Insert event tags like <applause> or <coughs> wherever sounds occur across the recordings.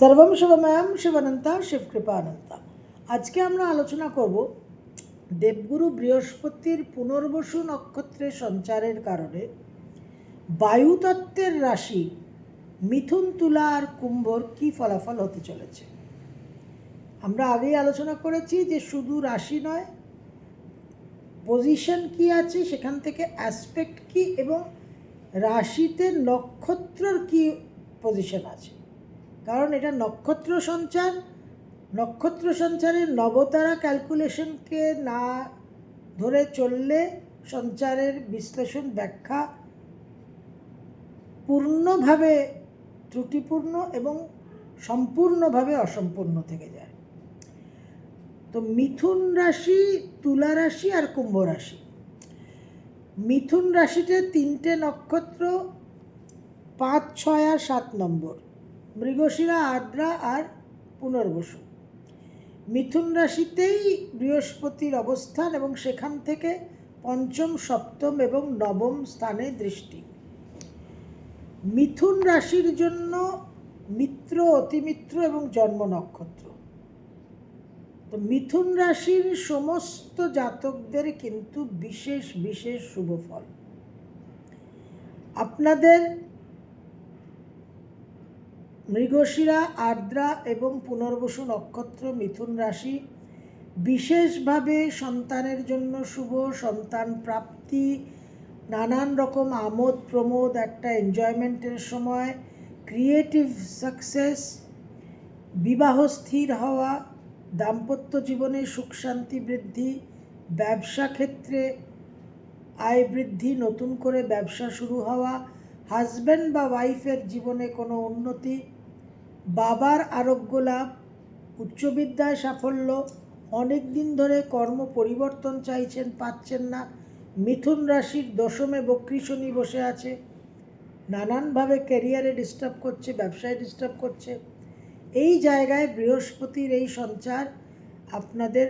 সর্বম শিবময়াম শিবানন্তা শিবকৃপানন্তা। আজকে আমরা আলোচনা করব দেবগুরু বৃহস্পতির পুনর্বসু নক্ষত্রের সঞ্চারের কারণে বায়ুতত্ত্বের রাশি মিথুন, তুলা আর কুম্ভর কী ফলাফল হতে চলেছে। আমরা আগেই আলোচনা করেছি যে শুধু রাশি নয় পজিশন কি আছে, সেখান থেকে অ্যাসপেক্ট কি এবং রাশিতে নক্ষত্রর কি পজিশন আছে। কারণ এটা নক্ষত্র সঞ্চার। নক্ষত্র সঞ্চারের নবতারা ক্যালকুলেশনকে না ধরে চললে সঞ্চারের বিশ্লেষণ ব্যাখ্যা পূর্ণভাবে ত্রুটিপূর্ণ এবং সম্পূর্ণভাবে অসম্পূর্ণ থেকে যায়। তো মিথুন রাশি, তুলা রাশি আর কুম্ভ রাশি। মিথুন রাশিতে তিনটে নক্ষত্র, পাঁচ, ছয় আর সাত নম্বর। মৃগশিরা আদ্রা আর পুনর্বসু। মিথুন রাশিতেই বৃহস্পতির অবস্থান এবং সেখান থেকে পঞ্চম, সপ্তম এবং নবম স্থানে দৃষ্টি। মিথুন রাশির জন্য মিত্র, অতিমিত্র এবং জন্ম নক্ষত্র। তো মিথুন রাশির সমস্ত জাতকদের কিন্তু বিশেষ বিশেষ শুভ ফল। আপনাদের মৃগশিরা, আর্দ্রা এবং পুনর্বসু নক্ষত্র মিথুন রাশি বিশেষভাবে সন্তানের জন্য শুভ সন্তান প্রাপ্তি, নানান রকম আমোদ প্রমোদ, একটা এনজয়মেন্টের সময় ক্রিয়েটিভ সাকসেস বিবাহ স্থির হওয়া, দাম্পত্য জীবনে সুখ শান্তি বৃদ্ধি, ব্যবসা ক্ষেত্রে আয় বৃদ্ধি, নতুন করে ব্যবসা শুরু হওয়া হাজব্যান্ড বা ওয়াইফের জীবনে কোনো উন্নতি বাবার আরোগ্য লাভ উচ্চবিদ্যায় সাফল্য, অনেক দিন ধরে কর্ম পরিবর্তন চাইছেন, পাচ্ছেন না। মিথুন রাশির দশমে বক্রী শনি বসে আছে। নানানভাবে ক্যারিয়ারে ডিস্টার্ব করছে, ব্যবসায় ডিস্টার্ব করছে। এই জায়গায় বৃহস্পতির এই সঞ্চার আপনাদের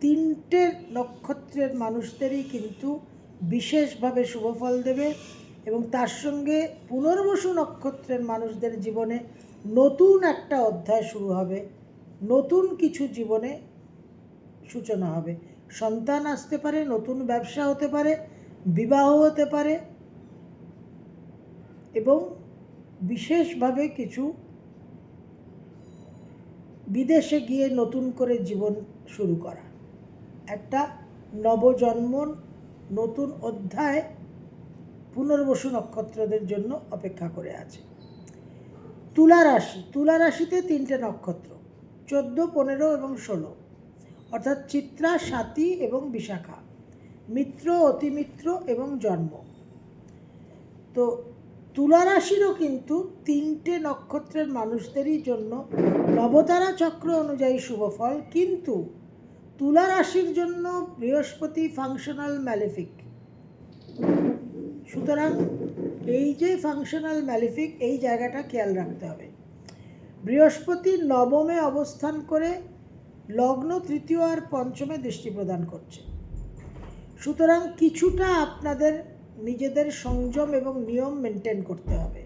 তিনটে নক্ষত্রের মানুষদেরই কিন্তু বিশেষভাবে শুভফল দেবে এবং তার সঙ্গে পুনর্বসু নক্ষত্রের মানুষদের জীবনে নতুন একটা অধ্যায় শুরু হবে, নতুন কিছু জীবনে সূচনা হবে। সন্তান আসতে পারে, নতুন ব্যবসা হতে পারে, বিবাহ হতে পারে এবং বিশেষভাবে কিছু বিদেশে গিয়ে নতুন করে জীবন শুরু করা। একটা নবজন্ম, নতুন অধ্যায় পুনর্বসু নক্ষত্রদের জন্য অপেক্ষা করে আছে। তুলা রাশি, তুলা রাশিতে তিনটে নক্ষত্র, চোদ্দ, পনেরো এবং ষোলো। অর্থাৎ চিত্রা, সাতী এবং বিশাখা। মিত্র, অতিমিত্র এবং জন্ম। তো তুলা রাশিরও কিন্তু তিনটে নক্ষত্রের মানুষদেরই জন্য নবতারা চক্র অনুযায়ী শুভ ফল। কিন্তু তুলা রাশির জন্য বৃহস্পতি ফাংশনাল ম্যালিফিক। সুতরাং এই যে ফাংশনাল ম্যালিফিক এই জায়গাটা খেয়াল রাখতে হবে। বৃহস্পতি নবমে অবস্থান করে লগ্ন তৃতীয় আর পঞ্চমে দৃষ্টি প্রদান করছে। সুতরাং কিছুটা আপনাদের নিজেদের সংযম এবং নিয়ম মেনটেন করতে হবে।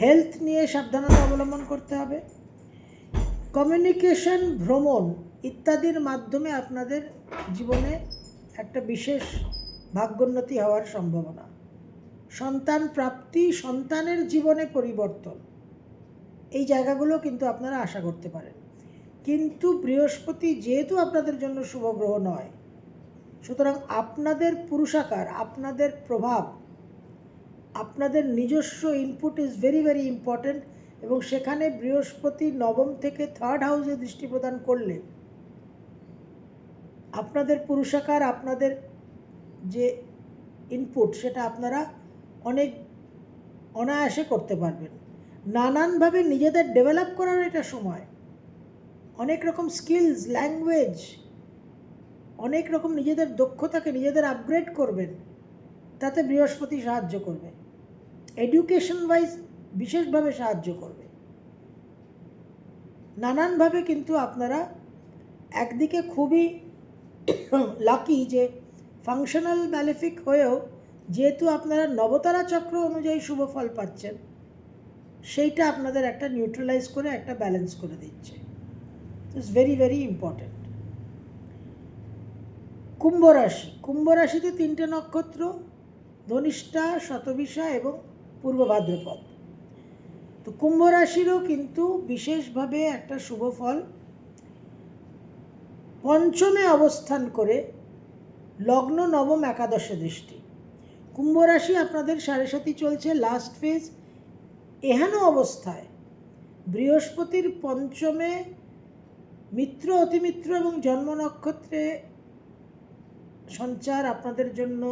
হেলথ নিয়ে সাবধানতা অবলম্বন করতে হবে। কমিউনিকেশন ভ্রমণ ইত্যাদির মাধ্যমে আপনাদের জীবনে একটা বিশেষ ভাগ্যোন্নতি হওয়ার সম্ভাবনা। সন্তান প্রাপ্তি সন্তানের জীবনে পরিবর্তন। এই জায়গাগুলো কিন্তু আপনারা আশা করতে পারেন। কিন্তু বৃহস্পতি যেহেতু আপনাদের জন্য শুভ গ্রহ নয়, সুতরাং আপনাদের পুরুষাকার, আপনাদের প্রভাব, আপনাদের নিজস্ব input is very very important এবং সেখানে বৃহস্পতি নবম থেকে থার্ড হাউসে দৃষ্টি প্রদান করলে আপনাদের পুরুষাকার, আপনাদের যে ইনপুট সেটা আপনারা অনেক অনায়াসে করতে পারবেন। নানানভাবে নিজেদের ডেভেলপ করার এটা সময়। অনেক রকম স্কিলস ল্যাঙ্গুয়েজ অনেক রকম নিজেদের দক্ষতাকে নিজেদের আপগ্রেড করবেন, তাতে বৃহস্পতি সাহায্য করবে। এডুকেশন ওয়াইজ বিশেষভাবে সাহায্য করবে। নানানভাবে কিন্তু আপনারা একদিকে খুবই <coughs> লাকি যে ফাংশনাল ম্যালিফিক হয়েও যেহেতু আপনারা নবতারা চক্র অনুযায়ী শুভ ফল পাচ্ছেন, সেইটা আপনাদের একটা নিউট্রালাইজ করে, একটা ব্যালেন্স করে দিচ্ছে। ইটস ভেরি ভেরি ইম্পর্ট্যান্ট কুম্ভ রাশি, কুম্ভ রাশিতে তিনটে নক্ষত্র, ধনিষ্ঠা শতবিশা এবং পূর্ব ভাদ্রপদ। তো কুম্ভ রাশিরও কিন্তু বিশেষভাবে একটা শুভ ফল পঞ্চমে অবস্থান করে লগ্ন নবম একাদশ দৃষ্টি। কুম্ভ রাশি আপনাদের সাড়ে সাথী চলছে লাস্ট ফেজ এহেন অবস্থায় বৃহস্পতির পঞ্চমে মিত্র, অতিমিত্র এবং জন্ম নক্ষত্রে সঞ্চার আপনাদের জন্য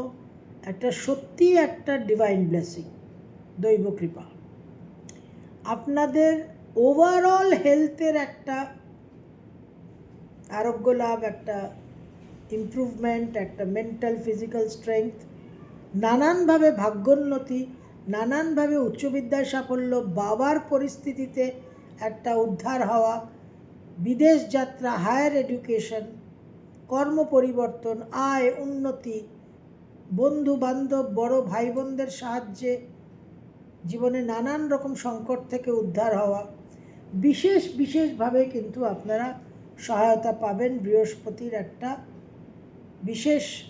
একটা সত্যি একটা ডিভাইন ব্লেসিং দৈব কৃপা। আপনাদের ওভারঅল হেলথের একটা আরোগ্য লাভ, একটা ইমপ্রুভমেন্ট একটা মেন্টাল ফিজিক্যাল স্ট্রেংথ নানানভাবে ভাগ্যোন্নতি, নানানভাবে উচ্চ বিদ্যায় সাফল্য, বাবার পরিস্থিতিতে একটা উদ্ধার হওয়া, বিদেশ যাত্রা হায়ার এডুকেশন কর্ম পরিবর্তন, আয়, উন্নতি বন্ধু বান্ধব বড় ভাই বোনদের সাহায্যে জীবনে নানান রকম সংকট থেকে উদ্ধার হওয়া। বিশেষ, বিশেষভাবে কিন্তু আপনারা সহায়তা পাবেন বৃহস্পতির একটা বিশেষ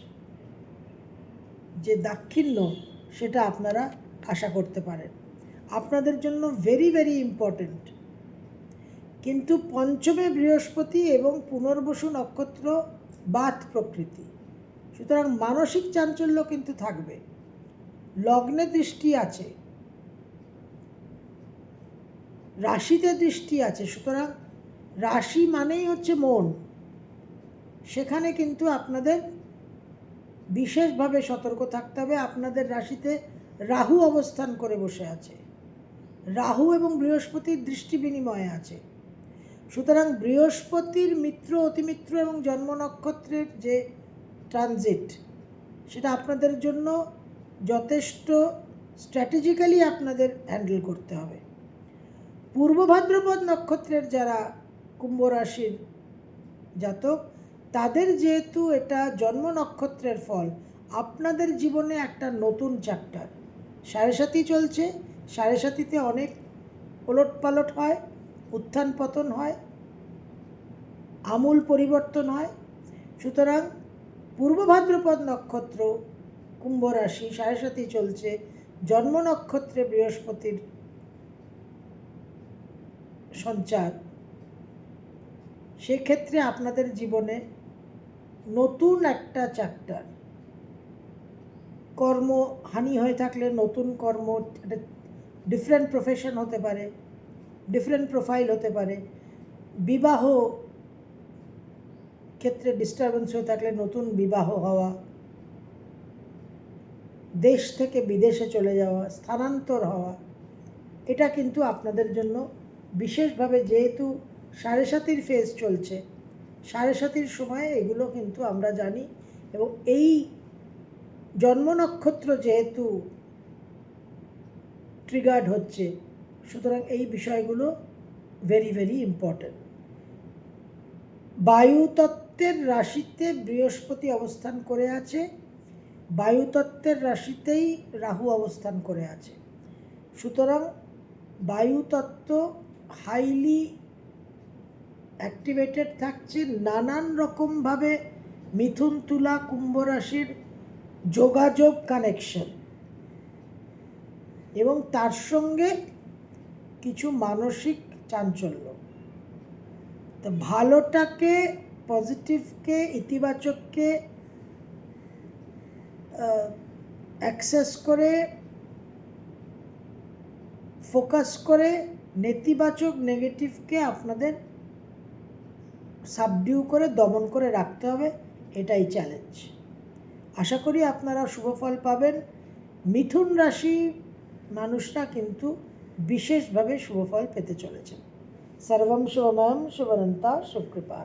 যে দাক্ষিণ্য সেটা আপনারা আশা করতে পারেন। আপনাদের জন্য ভেরি ভেরি ইম্পর্ট্যান্ট কিন্তু পঞ্চমে বৃহস্পতি এবং পুনর্বসু নক্ষত্র বাত প্রকৃতি। সুতরাং মানসিক চাঞ্চল্য কিন্তু থাকবে। লগ্নে দৃষ্টি আছে। রাশিতে দৃষ্টি আছে। সুতরাং রাশি মানেই হচ্ছে মন। সেখানে কিন্তু আপনাদের বিশেষভাবে সতর্ক থাকতে হবে। আপনাদের রাশিতে রাহু অবস্থান করে বসে আছে। রাহু এবং বৃহস্পতির দৃষ্টি বিনিময়ে আছে। সুতরাং বৃহস্পতির মিত্র, অতিমিত্র এবং জন্ম নক্ষত্রের যে ট্রানজিট, সেটা আপনাদের জন্য যথেষ্ট স্ট্র্যাটেজিক্যালি আপনাদের হ্যান্ডেল করতে হবে। পূর্ব ভাদ্রপদ নক্ষত্রের যারা কুম্ভ রাশির জাতক তাদের যেহেতু এটা জন্ম নক্ষত্রের ফল, আপনাদের জীবনে একটা নতুন চ্যাপ্টার সাড়ে সাথী চলছে, সাড়ে সাথীতে অনেক ওলট পালট হয়, উত্থান পতন হয়, আমূল পরিবর্তন হয়। সুতরাং পূর্ব ভাদ্রপদ নক্ষত্র, কুম্ভ রাশি সাড়ে সাথী চলছে, জন্ম নক্ষত্রে বৃহস্পতির সঞ্চার। সেক্ষেত্রে আপনাদের জীবনে নতুন একটা চ্যাপ্টার কর্ম, হানি হয়ে থাকলে নতুন কর্ম একটা ডিফারেন্ট প্রফেশন হতে পারে ডিফারেন্ট প্রোফাইল হতে পারে। বিবাহ ক্ষেত্রে ডিস্টারবেন্স হয়ে থাকলে নতুন বিবাহ হওয়া। দেশ থেকে বিদেশে চলে যাওয়া, স্থানান্তর হওয়া। এটা কিন্তু আপনাদের জন্য বিশেষভাবে যেহেতু সাড়ে সাতির ফেজ চলছে। সাড়ে সাতির সময় এগুলো কিন্তু আমরা জানি এবং এই জন্ম নক্ষত্র যেহেতু ট্রিগার্ড হচ্ছে, সুতরাং এই বিষয়গুলো ভেরি ভেরি ইম্পর্ট্যান্ট বায়ুতত্ত্বের রাশিতে বৃহস্পতি অবস্থান করে আছে, বায়ুতত্ত্বের রাশিতেই রাহু অবস্থান করে আছে। সুতরাং বায়ুতত্ত্ব হাইলি অ্যাক্টিভেটেড থাকছে নানান রকমভাবে মিথুন তুলা কুম্ভ রাশির যোগাযোগ কানেকশন এবং তার সঙ্গে কিছু মানসিক চাঞ্চল্য। তো ভালোটাকে পজিটিভকে ইতিবাচককে অ্যাক্সেস করে ফোকাস করে, নেতিবাচক নেগেটিভকে আপনাদের সাবডিউ করে দমন করে রাখতে হবে, এটাই চ্যালেঞ্জ আশা করি আপনারা শুভফল পাবেন। মিথুন রাশি মানুষরা কিন্তু বিশেষভাবে শুভফল পেতে চলেছেন। সর্বম শুভময়ম শুভনন্তা শুভকৃপা